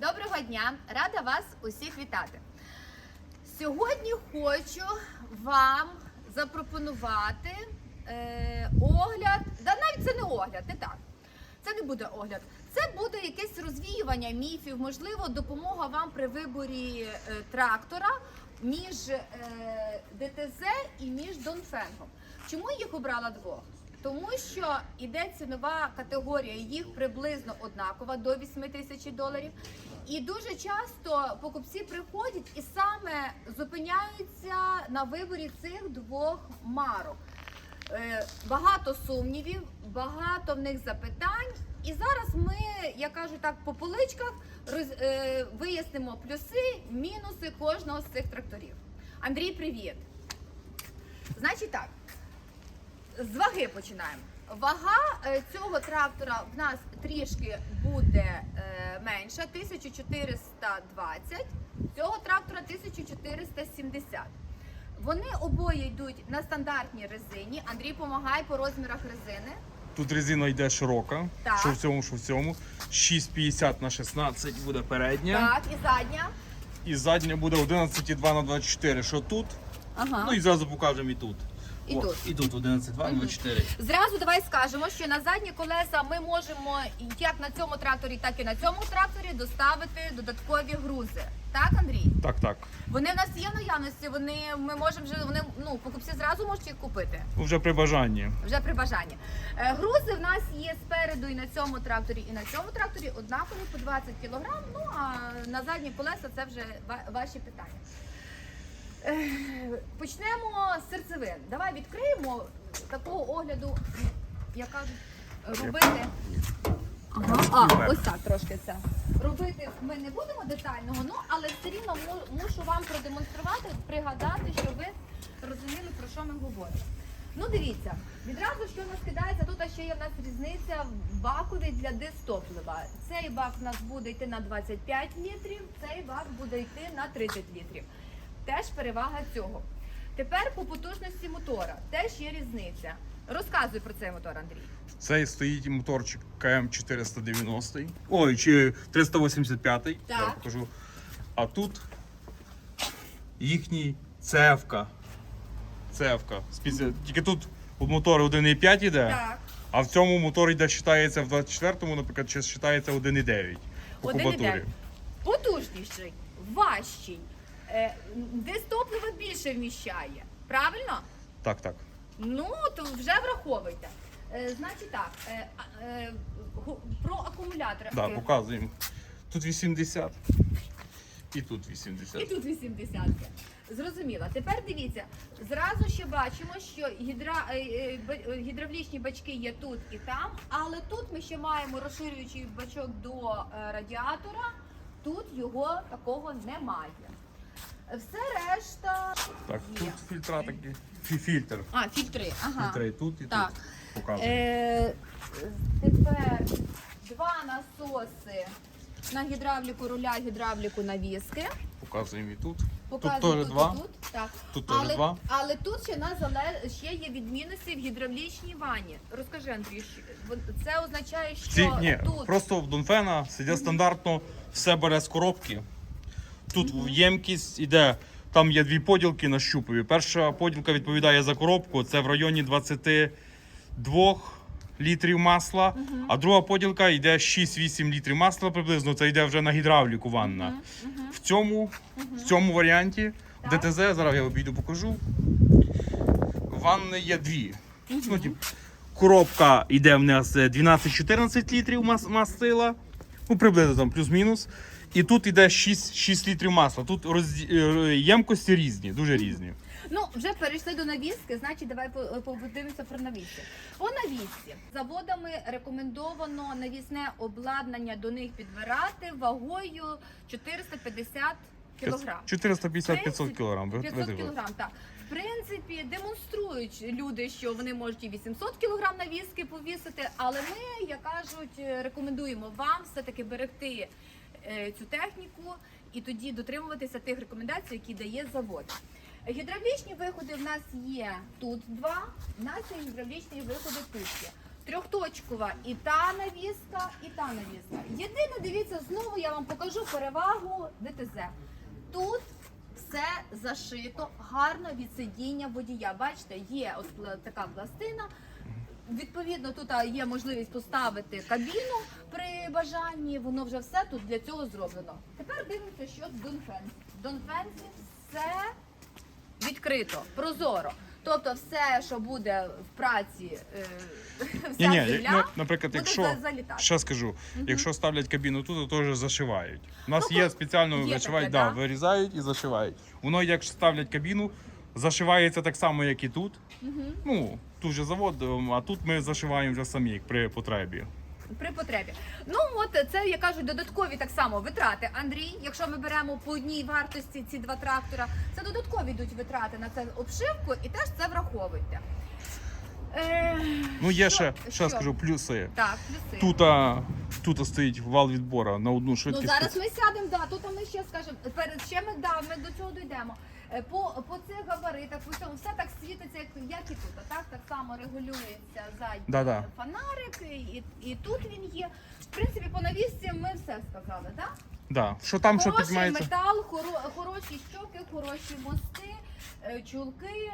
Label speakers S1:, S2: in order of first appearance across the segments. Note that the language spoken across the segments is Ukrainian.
S1: Доброго дня! Рада вас усіх вітати. Сьогодні хочу вам запропонувати е, огляд. Да навіть це не огляд, не так. Це не буде огляд. Це буде якесь розвіювання міфів, можливо, допомога вам при виборі е, трактора між е, ДТЗ і між Донфенгом. Чому я їх обрала двох? Тому що іде цінова категорія, їх приблизно однакова до 8 тисяч доларів. І дуже часто покупці приходять і саме зупиняються на виборі цих двох марок. Е, Багато сумнівів, багато в них запитань. І зараз ми, я кажу так, по поличках роз, е, вияснимо плюси, мінуси кожного з цих тракторів. Андрій, привіт! Значить так, з ваги починаємо. Вага е, цього трактора в нас трішки буде е, менша 1420, цього трактора 1470. Вони обоє йдуть на стандартній резині. Андрій помагай по розмірах резини.
S2: Тут резина йде широка,
S1: Так.
S2: що в цьому, що в цьому. 6,50 на 16 буде передня.
S1: Так, і задня.
S2: І задня буде 11,2 на 24. Що тут?
S1: Ага.
S2: Ну і зразу покажемо і тут.
S1: І тут.
S2: І тут 11,2 на 24.
S1: Зразу давай скажемо, що на задні колеса ми можемо як на цьому тракторі, так і на цьому тракторі доставити додаткові грузи. Так, Андрій?
S2: Так, так.
S1: Вони в нас є в наявності. Вони ми можемо вже вони ну покупці зразу можуть їх купити.
S2: Вже при бажанні.
S1: Вже при бажанні. Е, Грузи в нас є спереду і на цьому тракторі, і на цьому тракторі однакові по 20 кг. Ну а на задні колеса це вже ва- ваші питання. Е, Почнемо з серцевин. Давай відкриємо такого огляду, як кажуть, робити. Ага, а, ось так трошки це. Робити ми не будемо детального, ну але все рівно мушу вам продемонструвати, пригадати, щоб ви розуміли, про що ми говоримо. Ну дивіться, відразу що в нас кидається, тут ще є в нас різниця в бакові для дистоплива. Цей бак у нас буде йти на 25 літрів, цей бак буде йти на 30 літрів. Теж перевага цього. Тепер по потужності мотора теж є різниця. Розказуй про цей мотор, Андрій.
S2: Цей стоїть моторчик КМ 490. Ой, чи 385.
S1: Так.
S2: Зараз покажу. А тут їхній цевка. Цевка. Тільки тут мотор 1,5 іде.
S1: Так.
S2: А в цьому мотор йде вважається в 24-му, наприклад, чи вважається 1,9 по
S1: 1,9.
S2: кубатурі.
S1: Потужніший, важчий, десь топливо більше вміщає. Правильно?
S2: Так, так.
S1: Ну, то вже враховуйте. Е, значить так, е, е, про акумулятори.
S2: Да,
S1: Е,
S2: показуємо. Тут 80 і тут 80.
S1: І тут 80. Зрозуміло. Тепер дивіться, зразу ще бачимо, що гідра, е, е, е, гідравлічні бачки є тут і там, але тут ми ще маємо розширюючий бачок до е, радіатора. Тут його такого немає. Все решта
S2: Так,
S1: є.
S2: тут фільтра такі. Фі- Фільтр.
S1: А, фільтри. Ага.
S2: Фільтри і тут, і
S1: Так.
S2: тут. Показуємо.
S1: Е, тепер два насоси на гідравліку руля, гідравліку навіски.
S2: Показуємо і тут.
S1: Показую
S2: тут теж
S1: тут,
S2: два.
S1: тут. Так.
S2: Тут теж
S1: але,
S2: два.
S1: але тут ще зале- ще є відмінності в гідравлічній ванні. Розкажи, Андрій, що- це означає, що
S2: Ці, ні,
S1: тут
S2: просто в Донфена сидять стандартно, все бере з коробки. Тут ємкість іде, там є дві поділки на щупові. Перша поділка відповідає за коробку, це в районі 22 літрів масла, а друга поділка йде 6-8 літрів масла приблизно, це йде вже на гідравліку ванна. В, цьому, в цьому варіанті
S1: Так.
S2: ДТЗ, зараз я обійду покажу. Ванни є дві. Ну, тип, коробка йде в нас е, 12-14 літрів мас- мастила, ну приблизно там плюс-мінус. І тут йде 6, 6 літрів масла. Тут роз... е, ємкості різні, дуже різні.
S1: ну вже перейшли до навіски, значить давай по- подивимося про навіски. По навісці заводами рекомендовано навісне обладнання до них підбирати вагою 450 кілограм.
S2: 450-500 кілограм. ви-
S1: 500 кілограм, так. В принципі, демонструють люди, що вони можуть і 800 кілограм навіски повісити, але ми, як кажуть, рекомендуємо вам все-таки берегти цю техніку і тоді дотримуватися тих рекомендацій, які дає завод. Гідравлічні виходи в нас є тут два, в нас є гідравлічні виходи тут є. трьохточкова і та навіска, і та навіска. Єдине, дивіться, знову я вам покажу перевагу ДТЗ. Тут все зашито гарно від сидіння водія. Бачите, є пла- така пластина. Відповідно, тут є можливість поставити кабіну при бажанні. Воно вже все тут для цього зроблено. Тепер дивимося, що в Донфенсі. В Донфенсі все відкрито, прозоро. Тобто, все, що буде в праці, е, вся
S2: Ні, ні,
S1: земля,
S2: ну, наприклад,
S1: буде
S2: якщо
S1: залітати.
S2: ще скажу, якщо ставлять кабіну тут, то теж зашивають. У нас
S1: Ну,
S2: є спеціально
S1: таке,
S2: да,
S1: да?
S2: вирізають і зашивають. Воно як ставлять кабіну, зашивається так само, як і тут. Ну, тут же завод, а тут ми зашиваємо вже самі при потребі.
S1: При потребі. Ну от це я кажу, додаткові так само витрати. Андрій, якщо ми беремо по одній вартості ці два трактора, це додаткові йдуть витрати на це обшивку і теж це враховуйте. Е,
S2: Ну, є
S1: що-
S2: ще, ще
S1: що?
S2: скажу, плюси.
S1: Так, плюси.
S2: Тут, а, тут стоїть вал відбору на одну
S1: Ну
S2: швидкість.
S1: зараз ми сядемо, да, тут ми ще скажемо, перед ще ми, да, ми до цього дійдемо. Е, По, по цих габаритах, по цьому все так світиться, як, як і тут. А Так, так само регулюється задній
S2: Да-да.
S1: фонарик, і, і тут він є. В принципі, по навісці ми все сказали, так?
S2: Да. Що там, що
S1: Хороший
S2: піднімається?
S1: метал, хоро- хороші щоки, хороші мости, е, чулки.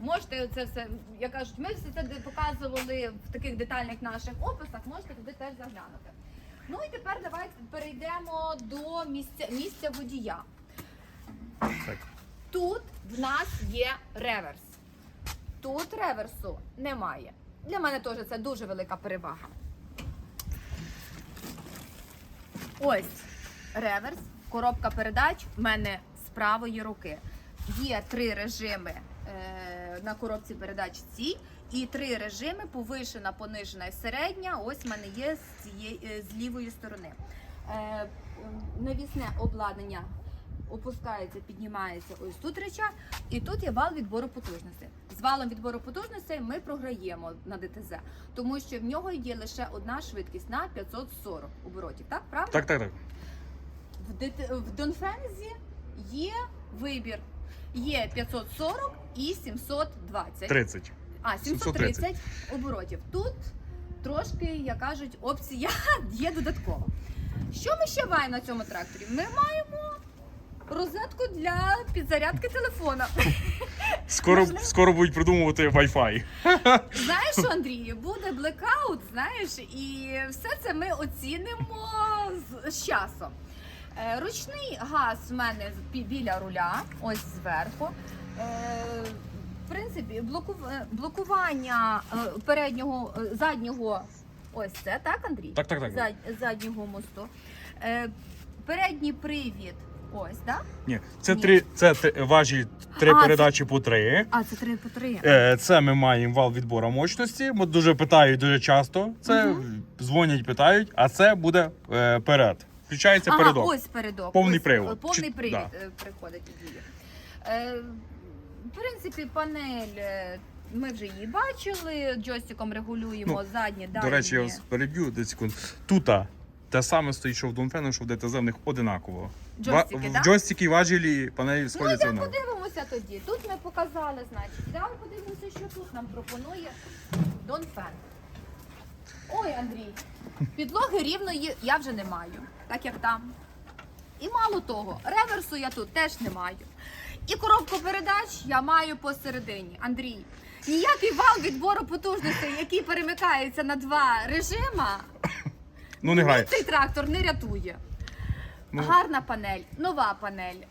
S1: Можете це все, як кажуть, ми все це показували в таких детальних наших описах, можете туди теж заглянути. Ну і тепер давайте перейдемо до місця, місця водія.
S2: Так.
S1: Тут в нас є реверс. Тут реверсу немає. Для мене теж це дуже велика перевага. Ось реверс, коробка передач в мене з правої руки. Є три режими е, на коробці передач цій, і три режими повишена, понижена і середня. Ось в мене є з, цієї, е, з лівої сторони. Е, навісне обладнання опускається, піднімається ось тут реча, і тут є вал відбору потужностей. З валом відбору потужностей ми програємо на ДТЗ, тому що в нього є лише одна швидкість на 540 оборотів. Так, правда?
S2: Так, так, так.
S1: В, ДТ... в Донфензі є вибір. Є 540 і 720.
S2: 30.
S1: А, 730 оборотів. Тут трошки, як кажуть, опція є додаткова. Що ми ще маємо на цьому тракторі? Ми маємо розетку для підзарядки телефона.
S2: Скоро,
S1: Можливо.
S2: скоро будуть придумувати Wi-Fi.
S1: Знаєш що, Андрію, буде блекаут, знаєш, і все це ми оцінимо з, з часом. Е, ручний газ в мене бі- біля руля, ось зверху. Е, в принципі, блоку- е, блокування е, переднього, е, заднього, ось це, так, Андрій?
S2: Так, так, так.
S1: Зад- заднього мосту. Е, передній привід, ось, так?
S2: Ні, це
S1: Ні.
S2: три, це три- важі три
S1: А, це-
S2: передачі по три.
S1: А, це три по три.
S2: Е, Це ми маємо вал відбору мощності. Бо дуже питають дуже часто. Це дзвонять, питають, а це буде е, перед. Включається
S1: Ага,
S2: передок.
S1: ось передок.
S2: Повний
S1: ось,
S2: привод.
S1: е, Повний
S2: Чи-
S1: привід
S2: да.
S1: е, приходить і діє. Е, в принципі, панель. е, Ми вже її бачили, джойстиком регулюємо
S2: Ну,
S1: задні, дальні.
S2: До речі, я вас переб'ю 10 секунд. Тут те саме стоїть, що в Донфену, що в ДТЗ в них одинаково.
S1: Джойстики,
S2: Ва-
S1: да?
S2: в джойстики, важелі, панелі
S1: Ну,
S2: сходяться
S1: йдемо
S2: однаково.
S1: подивимося тоді. Тут ми показали, значить. Йдемо подивимося, що тут нам пропонує Донфен. Ой, Андрій, підлоги рівної я вже не маю, так як там. І мало того, реверсу я тут теж не маю. І коробку передач я маю посередині. Андрій, ніякий вал відбору потужностей, який перемикається на два режима,
S2: Ну не грає.
S1: цей трактор не рятує.
S2: Ну.
S1: Гарна панель, нова панель.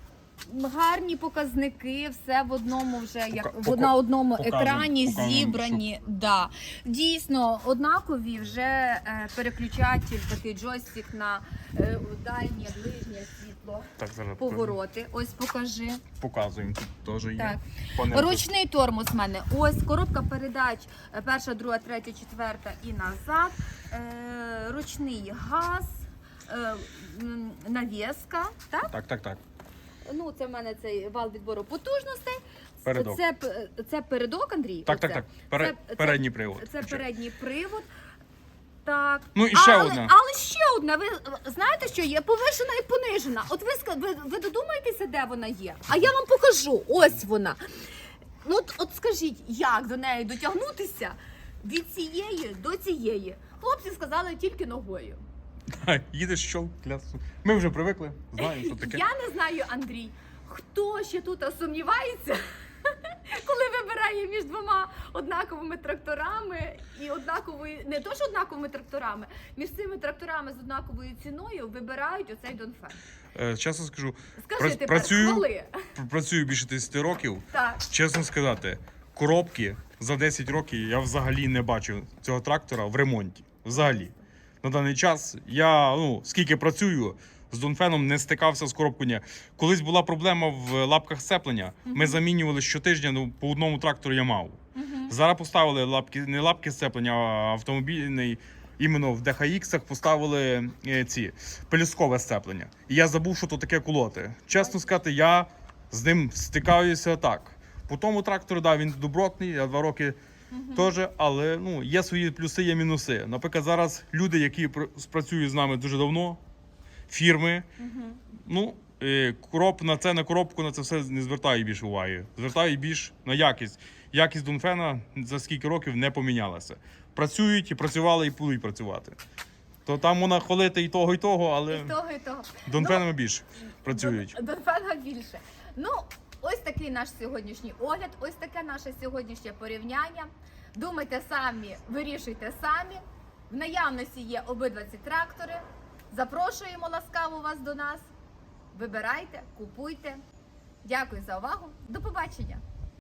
S1: Гарні показники, все в одному вже як
S2: Пока-
S1: в- на одному
S2: показуємо-
S1: екрані
S2: показуємо,
S1: зібрані. Да. Дійсно, однакові вже е, переключатель, такий джойстик на е, дальнє, ближнє світло,
S2: Так, зараз
S1: повороти. Ось покажи.
S2: показуємо. Тут теж є.
S1: Так.
S2: Панелька.
S1: Ручний тормоз в мене. Ось коробка передач е, перша, друга, третя, четверта і назад. Е, ручний газ, е, м, навіска. Так?
S2: Так, так, так.
S1: Ну, це в мене цей вал відбору потужностей.
S2: Передок.
S1: Це, п- це передок, Андрій.
S2: Так, так,
S1: Оце.
S2: так. Пере-
S1: Це- це-
S2: передній привод.
S1: Це передній привод. Так.
S2: Ну, і ще
S1: але,
S2: одна.
S1: Але ще одна. Ви е, знаєте, що є повишена і понижена. От ви, ска- ви, ви додумаєтеся, де вона є? А я вам покажу. Ось вона. Ну, от, от скажіть, як до неї дотягнутися? від цієї до цієї. Хлопці сказали тільки ногою.
S2: Їдеш щол, клясу. Ми вже привикли, знаємо, що таке.
S1: Я не знаю, Андрій, хто ще тут сумнівається, коли вибирає між двома однаковими тракторами і однаковою, не то що однаковими тракторами, між цими тракторами з однаковою ціною вибирають оцей Донфен.
S2: Е, Чесно скажу,
S1: Скажи
S2: Пра-
S1: тепер,
S2: працюю.
S1: коли?
S2: пр- працюю більше 10 років.
S1: Так.
S2: Чесно сказати, коробки за 10 років я взагалі не бачив цього трактора в ремонті. Взагалі. На даний час я ну, скільки працюю, з Донфеном не стикався з коробкою. Колись була проблема в лапках сцеплення. Ми замінювали щотижня, ну, по одному трактору я мав. Зараз поставили лапки, не лапки сцеплення, а автомобільний. Іменно в DHX поставили е, ці пелюсткове сцеплення. І я забув, що то таке колоти. Чесно сказати, я з ним стикаюся так. По тому трактору, да, він добротний, я два роки теж, але ну, є свої плюси, є мінуси. Наприклад, зараз люди, які пр- спрацюють з нами дуже давно, фірми, ну, е, короб, на це на коробку на це все не звертаю більше уваги. Звертаю більш на якість. Якість Донфена за скільки років не помінялася. Працюють і працювали, і будуть працювати. То там можна хвалити і того, і того, але
S1: І того, і того.
S2: Донфенами більше працюють.
S1: До, до більше. Ну, ось такий наш сьогоднішній огляд, ось таке наше сьогоднішнє порівняння. Думайте самі, вирішуйте самі. В наявності є обидва ці трактори. Запрошуємо ласкаво вас до нас. Вибирайте, купуйте. Дякую за увагу. До побачення!